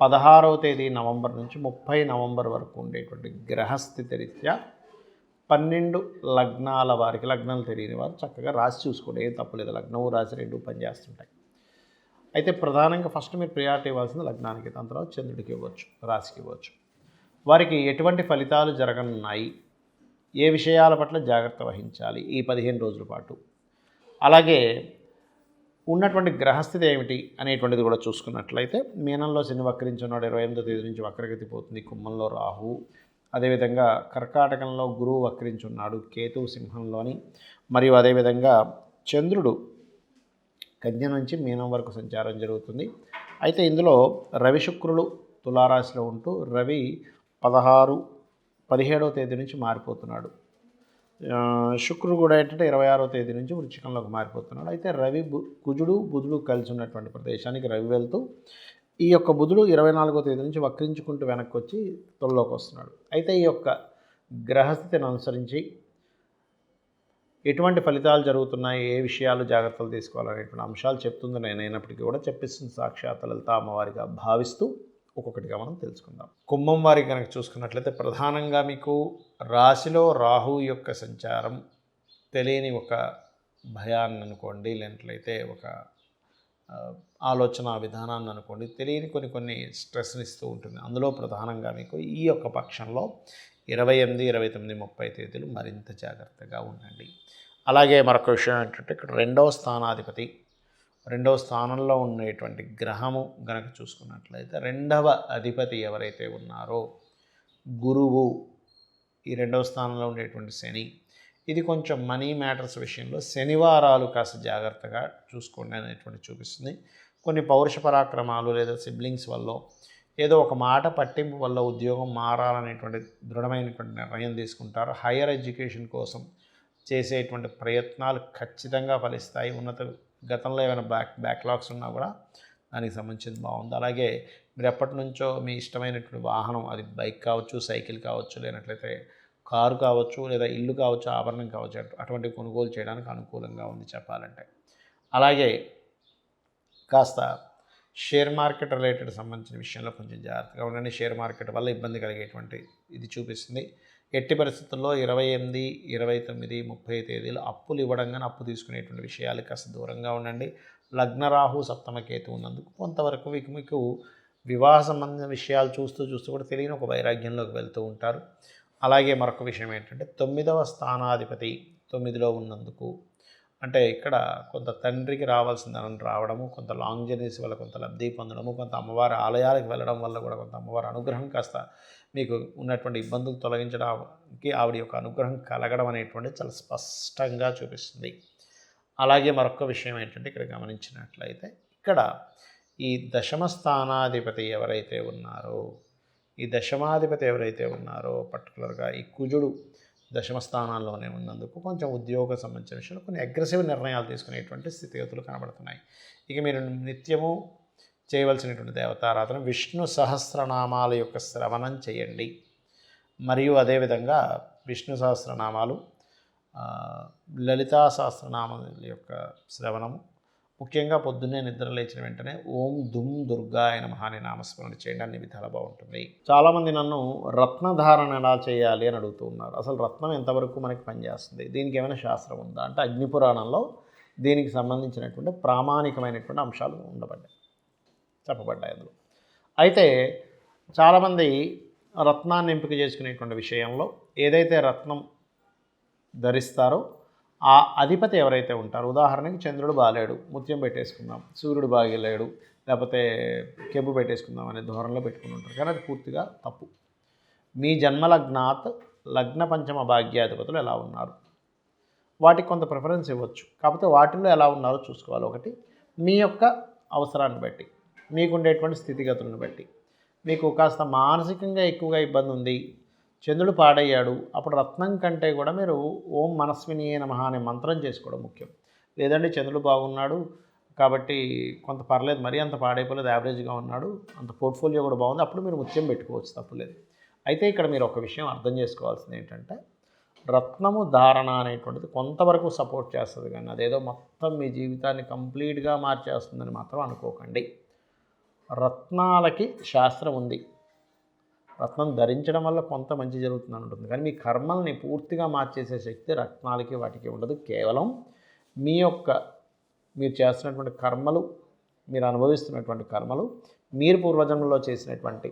పదహారవ తేదీ నవంబర్ నుంచి ముప్పై నవంబర్ వరకు ఉండేటువంటి గ్రహస్థితి రీత్యా పన్నెండు లగ్నాల వారికి లగ్నాలు తెలియని వారు చక్కగా రాసి చూసుకోండి. ఏం తప్పలేదు లగ్నం రాసి రెండు పనిచేస్తుంటాయి. అయితే ప్రధానంగా ఫస్ట్ మీరు ప్రియారిటీ ఇవ్వాల్సింది లగ్నానికి దాని తర్వాత చంద్రుడికి ఇవ్వచ్చు రాశికి ఇవ్వచ్చు. వారికి ఎటువంటి ఫలితాలు జరగనున్నాయి? ఏ విషయాల పట్ల జాగ్రత్త వహించాలి? ఈ పదిహేను రోజుల పాటు. అలాగే ఉన్నటువంటి గ్రహస్థితి ఏమిటి అనేటువంటిది కూడా చూసుకున్నట్లయితే మీనంలో శని వక్రించున్నాడు ఇరవై ఎనిమిదో తేదీ నుంచి వక్రగతి పోతుంది కుంభంలో రాహు అదేవిధంగా కర్కాటకంలో గురువు వక్రించున్నాడు కేతు సింహంలోని మరియు అదేవిధంగా చంద్రుడు కన్య నుంచి మీనం వరకు సంచారం జరుగుతుంది. అయితే ఇందులో రవి శుక్రులు తులారాశిలో ఉంటూ రవి పదహారు పదిహేడవ తేదీ నుంచి మారిపోతున్నాడు. శుక్రుడు కూడా ఏంటంటే ఇరవై ఆరో తేదీ నుంచి వృచ్చికంలోకి మారిపోతున్నాడు. అయితే రవి బు కుజుడు బుధుడు కలిసి ఉన్నటువంటి ప్రదేశానికి రవి వెళ్తూ ఈ యొక్క బుధుడు ఇరవై నాలుగో తేదీ నుంచి వక్రించుకుంటూ వెనక్కి వచ్చి తొలలోకి వస్తున్నాడు. అయితే ఈ యొక్క గ్రహస్థితిని అనుసరించి ఎటువంటి ఫలితాలు జరుగుతున్నాయి ఏ విషయాలు జాగ్రత్తలు తీసుకోవాలనేటువంటి అంశాలు చెప్తుంది నేను అయినప్పటికీ కూడా చెప్పిస్తుంది సాక్షాత్ లలిత అమ్మవారిగా భావిస్తూ ఒక్కొక్కటిగా మనం తెలుసుకుందాం. కుంభం వారి కనుక చూసుకున్నట్లయితే ప్రధానంగా మీకు రాశిలో రాహు యొక్క సంచారం తెలియని ఒక భయాన్ని అనుకోండి లేనట్లయితే ఒక ఆలోచన విధానాన్ని అనుకోండి తెలియని కొన్ని కొన్ని స్ట్రెస్ని ఇస్తూ ఉంటుంది. అందులో ప్రధానంగా మీకు ఈ యొక్క పక్షంలో ఇరవై ఎనిమిది ఇరవై తొమ్మిది ముప్పై తేదీలు మరింత జాగ్రత్తగా ఉండండి. అలాగే మరొక విషయం ఏంటంటే ఇక్కడ రెండవ స్థానాధిపతి రెండవ స్థానంలో ఉండేటువంటి గ్రహము గనక చూసుకున్నట్లయితే రెండవ అధిపతి ఎవరైతే ఉన్నారో గురువు ఈ రెండవ స్థానంలో ఉండేటువంటి శని. ఇది కొంచెం మనీ మ్యాటర్స్ విషయంలో శనివారాలు కాస్త జాగ్రత్తగా చూసుకోండి అనేటువంటి చూపిస్తుంది. కొన్ని పౌరుష పరాక్రమాలు లేదా సిబ్లింగ్స్ వల్ల ఏదో ఒక మాట పట్టింపు వల్ల ఉద్యోగం మారాలనేటువంటి దృఢమైనటువంటి నిర్ణయం తీసుకుంటారు. హైయర్ ఎడ్యుకేషన్ కోసం చేసేటువంటి ప్రయత్నాలు ఖచ్చితంగా ఫలిస్తాయి. ఉన్నత గతంలో ఏమైనా బ్యాక్ బ్యాక్లాగ్స్ ఉన్నా కూడా దానికి సంబంధించింది బాగుంది. అలాగే మీరు ఎప్పటి నుంచో మీ ఇష్టమైనటువంటి వాహనం అది బైక్ కావచ్చు సైకిల్ కావచ్చు లేనట్లయితే కారు కావచ్చు లేదా ఇల్లు కావచ్చు ఆభరణం కావచ్చు అటు- అటువంటి కొనుగోలు చేయడానికి అనుకూలంగా ఉంది చెప్పాలంటే. అలాగే కాస్త షేర్ మార్కెట్ రిలేటెడ్ సంబంధించిన విషయంలో కొంచెం జాగ్రత్తగా ఉండండి. షేర్ మార్కెట్ వల్ల ఇబ్బంది కలిగేటువంటి ఇది చూపిస్తుంది. ఎట్టి పరిస్థితుల్లో ఇరవై ఎనిమిది ఇరవై తొమ్మిది ముప్పై తేదీలు అప్పులు ఇవ్వడంగానే అప్పు తీసుకునేటువంటి విషయాలు కాస్త దూరంగా ఉండండి. లగ్నరాహు సప్తమకేతు ఉన్నందుకు కొంతవరకు మీకు మీకు వివాహ సంబంధించిన విషయాలు చూస్తూ చూస్తూ కూడా తెలియని ఒక వైరాగ్యంలోకి వెళ్తూ ఉంటారు. అలాగే మరొక విషయం ఏంటంటే తొమ్మిదవ స్థానాధిపతి తొమ్మిదిలో ఉన్నందుకు. అంటే ఇక్కడ కొంత తండ్రికి రావాల్సిన ధనం రావడము కొంత లాంగ్ జర్నీస్ వల్ల కొంత లబ్ధి పొందడము కొంత అమ్మవారి ఆలయాలకు వెళ్ళడం వల్ల కూడా కొంత అమ్మవారి అనుగ్రహం కాస్త మీకు ఉన్నటువంటి ఇబ్బందులు తొలగించడానికి ఆవిడ యొక్క అనుగ్రహం కలగడం అనేటువంటి చాలా స్పష్టంగా చూపిస్తుంది. అలాగే మరొక విషయం ఏంటంటే ఇక్కడ గమనించినట్లయితే ఇక్కడ ఈ దశమ స్థానాధిపతి ఎవరైతే ఉన్నారో ఈ దశమాధిపతి ఎవరైతే ఉన్నారో పర్టికులర్గా ఈ కుజుడు దశమ స్థానాల్లోనే ఉన్నందుకు కొంచెం ఉద్యోగ సంబంధించిన విషయంలో కొన్ని అగ్రెసివ్ నిర్ణయాలు తీసుకునేటువంటి స్థితిగతులు కనబడుతున్నాయి. ఇక మీరు నిత్యము చేయవలసినటువంటి దేవతారాధన విష్ణు సహస్రనామాల యొక్క శ్రవణం చేయండి. మరియు అదేవిధంగా విష్ణు సహస్రనామాలు లలితా సహస్రనామాల యొక్క శ్రవణము ముఖ్యంగా పొద్దున్నే నిద్ర లేచిన వెంటనే ఓం దుమ్ దుర్గా ఆయన మహాని నామస్మరణ చేయండి. అన్ని విధాలు బాగుంటుంది. చాలామంది నన్ను రత్నధారణ ఎలా చేయాలి అని అడుగుతూ ఉన్నారు. అసలు రత్నం ఎంతవరకు మనకి పనిచేస్తుంది? దీనికి ఏమైనా శాస్త్రం ఉందా? అంటే అగ్నిపురాణంలో దీనికి సంబంధించినటువంటి ప్రామాణికమైనటువంటి అంశాలు ఉండబడ్డాయి. చెప్పబడ్డాయి అందులో. అయితే చాలామంది రత్నాన్ని ఎంపిక చేసుకునేటువంటి విషయంలో ఏదైతే రత్నం ధరిస్తారో ఆ అధిపతి ఎవరైతే ఉంటారో ఉదాహరణకి చంద్రుడు బాలేడు ముత్యం పెట్టేసుకుందాం సూర్యుడు బాగలేడు లేకపోతే కెబ్బు పెట్టేసుకుందాం అనే ధోరణిలో పెట్టుకుని ఉంటారు. కానీ అది పూర్తిగా తప్పు. మీ జన్మలగ్నాత్ లగ్న పంచమ భాగ్యాధిపతులు ఎలా ఉన్నారు? వాటికి కొంత ప్రిఫరెన్స్ ఇవ్వచ్చు. కాకపోతే వాటిల్లో ఎలా ఉన్నారో చూసుకోవాలి. ఒకటి మీ యొక్క అవసరాన్ని బట్టి మీకుండేటువంటి స్థితిగతులను బట్టి. మీకు కాస్త మానసికంగా ఎక్కువగా ఇబ్బంది ఉంది చంద్రుడు పాడయ్యాడు. అప్పుడు రత్నం కంటే కూడా మీరు ఓం మనస్విని నమః అనే మంత్రం చేసుకోవడం ముఖ్యం. లేదంటే చంద్రుడు బాగున్నాడు కాబట్టి కొంత పర్లేదు మరీ అంత పాడైపోలేదు యావరేజ్గా ఉన్నాడు అంత పోర్ట్ఫోలియో కూడా బాగుంది అప్పుడు మీరు ముత్యం పెట్టుకోవచ్చు తప్పులేదు. అయితే ఇక్కడ మీరు ఒక విషయం అర్థం చేసుకోవాల్సింది ఏంటంటే రత్నము ధారణ అనేటువంటిది కొంతవరకు సపోర్ట్ చేస్తుంది కానీ అదేదో మొత్తం మీ జీవితాన్ని కంప్లీట్గా మార్చేస్తుందని మాత్రం అనుకోకండి. రత్నాలకి శాస్త్రం ఉంది. రత్నం ధరించడం వల్ల కొంత మంచి జరుగుతుందని ఉంటుంది. కానీ మీ కర్మల్ని పూర్తిగా మార్చేసే శక్తి రత్నాలకి వాటికి ఉండదు. కేవలం మీ యొక్క మీరు చేస్తున్నటువంటి కర్మలు మీరు అనుభవిస్తున్నటువంటి కర్మలు మీరు పూర్వజన్మలో చేసినటువంటి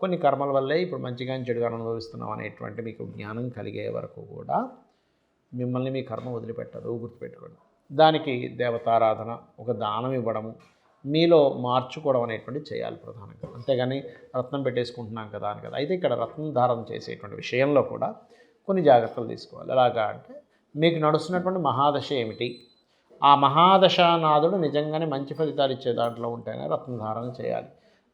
కొన్ని కర్మల వల్లే ఇప్పుడు మంచిగా చెడుగా అనుభవిస్తున్నాం అనేటువంటి మీకు జ్ఞానం కలిగే వరకు కూడా మిమ్మల్ని మీ కర్మ వదిలిపెట్టదు గుర్తుపెట్టుకోండి. దానికి దేవతారాధన ఒక దానం ఇవ్వడము మీలో మార్చుకోవడం అనేటువంటి చేయాలి ప్రధానంగా. అంతేగాని రత్నం పెట్టేసుకుంటున్నాం కదా అని కదా. అయితే ఇక్కడ రత్నం ధారణ చేసేటువంటి విషయంలో కూడా కొన్ని జాగ్రత్తలు తీసుకోవాలి. ఎలాగా అంటే మీకు నడుస్తున్నటువంటి మహాదశ ఏమిటి? ఆ మహాదశానాథుడు నిజంగానే మంచి ఫలితాలు ఇచ్చే దాంట్లో ఉంటేనే రత్నధారణ చేయాలి.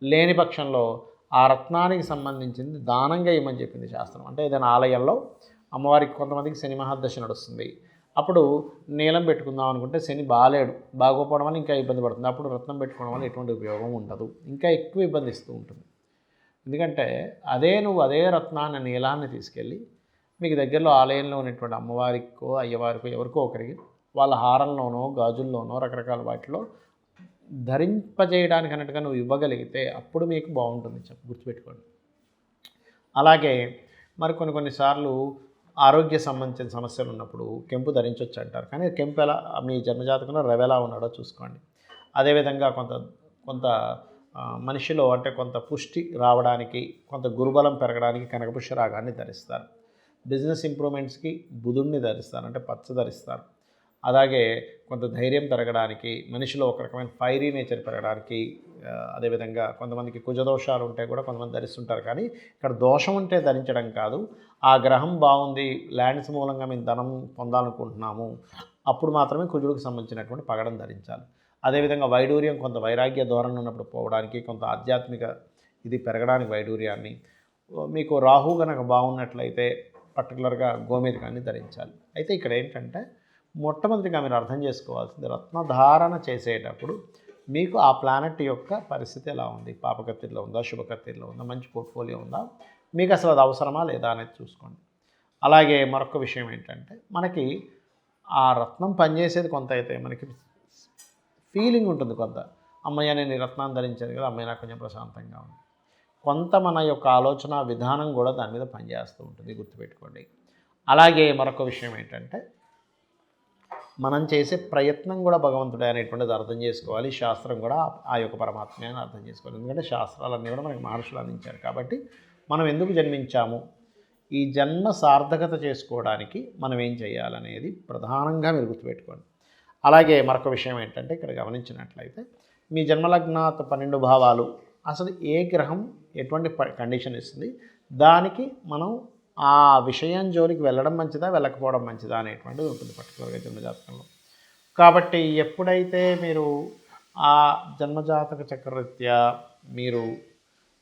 లేని పక్షంలో ఆ రత్నానికి సంబంధించింది దానంగా ఇవ్వమని చెప్పింది శాస్త్రం. అంటే ఏదైనా ఆలయంలో అమ్మవారికి కొంతమందికి శని మహాదశ నడుస్తుంది. అప్పుడు నీలం పెట్టుకుందాం అనుకుంటే శని బాలేడు. బాగోపోవడం వల్ల ఇంకా ఇబ్బంది పడుతుంది. అప్పుడు రత్నం పెట్టుకోవడం వల్ల ఎటువంటి ఉపయోగం ఉండదు. ఇంకా ఎక్కువ ఇబ్బంది ఇస్తూ ఉంటుంది. ఎందుకంటే అదే నువ్వు అదే రత్నాన్ని నీలాన్ని తీసుకెళ్ళి మీకు దగ్గరలో ఆలయంలో ఉన్నటువంటి అమ్మవారికో అయ్యవారికో ఎవరికో ఒకరికి వాళ్ళ హారంలోనో గాజుల్లోనో రకరకాల వాటిలో ధరింపజేయడానికి అన్నట్టుగా నువ్వు ఇవ్వగలిగితే అప్పుడు మీకు బాగుంటుంది. చెప్పు గుర్తుపెట్టుకోండి. అలాగే మరి కొన్ని కొన్నిసార్లు ఆరోగ్య సంబంధించిన సమస్యలు ఉన్నప్పుడు కెంపు ధరించవచ్చు అంటారు. కానీ కెంపు ఎలా మీ జన్మజాతకంలో రవెలా ఉన్నాడో చూసుకోండి. అదేవిధంగా కొంత కొంత మనిషిలో అంటే కొంత పుష్టి రావడానికి కొంత గురుబలం పెరగడానికి కనకపుష్య రాగాన్ని ధరిస్తారు. బిజినెస్ ఇంప్రూవ్మెంట్స్కి బుధుడిని ధరిస్తారు. అంటే పచ్చ ధరిస్తారు. అలాగే కొంత ధైర్యం పెరగడానికి మనిషిలో ఒక రకమైన ఫైరీ నేచర్ పెరగడానికి అదేవిధంగా కొంతమందికి కుజదోషాలు ఉంటే కూడా కొంతమంది ధరిస్తుంటారు. కానీ ఇక్కడ దోషం ఉంటే ధరించడం కాదు. ఆ గ్రహం బాగుంది ల్యాండ్స్ మూలంగా మేము ధనం పొందాలనుకుంటున్నాము. అప్పుడు మాత్రమే కుజుడికి సంబంధించినటువంటి పగడం ధరించాలి. అదేవిధంగా వైడూర్యం కొంత వైరాగ్య ధోరణి ఉన్నప్పుడు పోవడానికి కొంత ఆధ్యాత్మిక ఇది పెరగడానికి వైడూర్యాన్ని. మీకు రాహు కనుక బాగున్నట్లయితే పర్టికులర్గా గోమేధికాన్ని ధరించాలి. అయితే ఇక్కడ ఏంటంటే మొట్టమొదటిగా మీరు అర్థం చేసుకోవాల్సింది రత్నధారణ చేసేటప్పుడు మీకు ఆ ప్లానెట్ యొక్క పరిస్థితి ఎలా ఉంది? పాపకత్తిలో ఉందా? శుభకత్తిలో ఉందా? మంచి పోర్ట్ఫోలియో ఉందా? మీకు అసలు అది అవసరమా లేదా అనేది చూసుకోండి. అలాగే మరొక విషయం ఏంటంటే మనకి ఆ రత్నం పనిచేసేది కొంత అయితే మనకి ఫీలింగ్ ఉంటుంది కొంత. అమ్మయ్య నేను ఈ రత్నాన్ని ధరించాను కదా అమ్మాయి నాకు కొంచెం ప్రశాంతంగా ఉంది. కొంత మన యొక్క ఆలోచన విధానం కూడా దాని మీద పనిచేస్తూ ఉంటుంది గుర్తుపెట్టుకోండి. అలాగే మరొక విషయం ఏంటంటే మనం చేసే ప్రయత్నం కూడా భగవంతుడే అనేటువంటిది అర్థం చేసుకోవాలి. శాస్త్రం కూడా ఆ యొక్క పరమాత్మే అని అర్థం చేసుకోవాలి. ఎందుకంటే శాస్త్రాలన్నీ కూడా మనకి మహర్షులు అందించారు కాబట్టి మనం ఎందుకు జన్మించాము? ఈ జన్మ సార్థకత చేసుకోవడానికి మనం ఏం చేయాలనేది ప్రధానంగా మీరు గుర్తుపెట్టుకోండి. అలాగే మరొక విషయం ఏంటంటే ఇక్కడ గమనించినట్లయితే మీ జన్మలగ్నాత్ పన్నెండు భావాలు అసలు ఏ గ్రహం ఎటువంటి ప- కండిషన్ ఇస్తుంది? దానికి మనం ఆ విషయం జోలికి వెళ్ళడం మంచిదా వెళ్ళకపోవడం మంచిదా అనేటువంటిది ఉంటుంది పర్టికులర్గా జన్మజాతకంలో. కాబట్టి ఎప్పుడైతే మీరు ఆ జన్మజాతక చక్రరీత్యా మీరు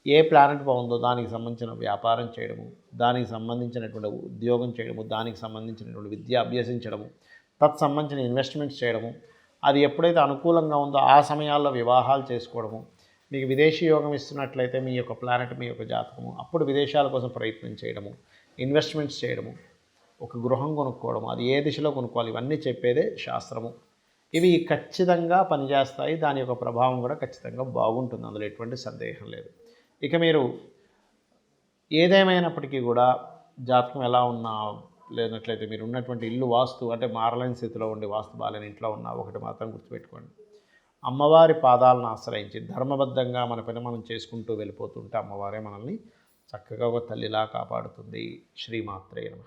ఏ ప్లానెట్ బాగుందో దానికి సంబంధించిన వ్యాపారం చేయడము దానికి సంబంధించినటువంటి ఉద్యోగం చేయడము దానికి సంబంధించినటువంటి విద్య అభ్యసించడము తత్సంబంధించిన ఇన్వెస్ట్మెంట్స్ చేయడము అది ఎప్పుడైతే అనుకూలంగా ఉందో ఆ సమయాల్లో వివాహాలు చేసుకోవడము మీకు విదేశీ యోగం ఇస్తున్నట్లయితే మీ యొక్క ప్లానెట్ మీ యొక్క జాతకము. అప్పుడు విదేశాల కోసం ప్రయత్నం చేయడము ఇన్వెస్ట్మెంట్స్ చేయడము ఒక గృహం కొనుక్కోవడము అది ఏ దిశలో కొనుక్కోవాలి ఇవన్నీ చెప్పేదే శాస్త్రము. ఇవి ఖచ్చితంగా పనిచేస్తాయి దాని యొక్క ప్రభావం కూడా ఖచ్చితంగా బాగుంటుంది అందులో ఎటువంటి సందేహం లేదు. ఇక మీరు ఏదేమైనప్పటికీ కూడా జాతకం ఎలా ఉన్నా లేనట్లయితే మీరు ఉన్నటువంటి ఇల్లు వాస్తు అంటే మారలేని స్థితిలో ఉండి వాస్తు బాలేని ఇంట్లో ఉన్న ఒకటి మాత్రం గుర్తుపెట్టుకోండి. అమ్మవారి పాదాలను ఆశ్రయించి ధర్మబద్ధంగా మన పని మనం చేసుకుంటూ వెళ్ళిపోతుంటే అమ్మవారే మనల్ని చక్కగా ఒక తల్లిలా కాపాడుతుంది. శ్రీమాత్రే నమ.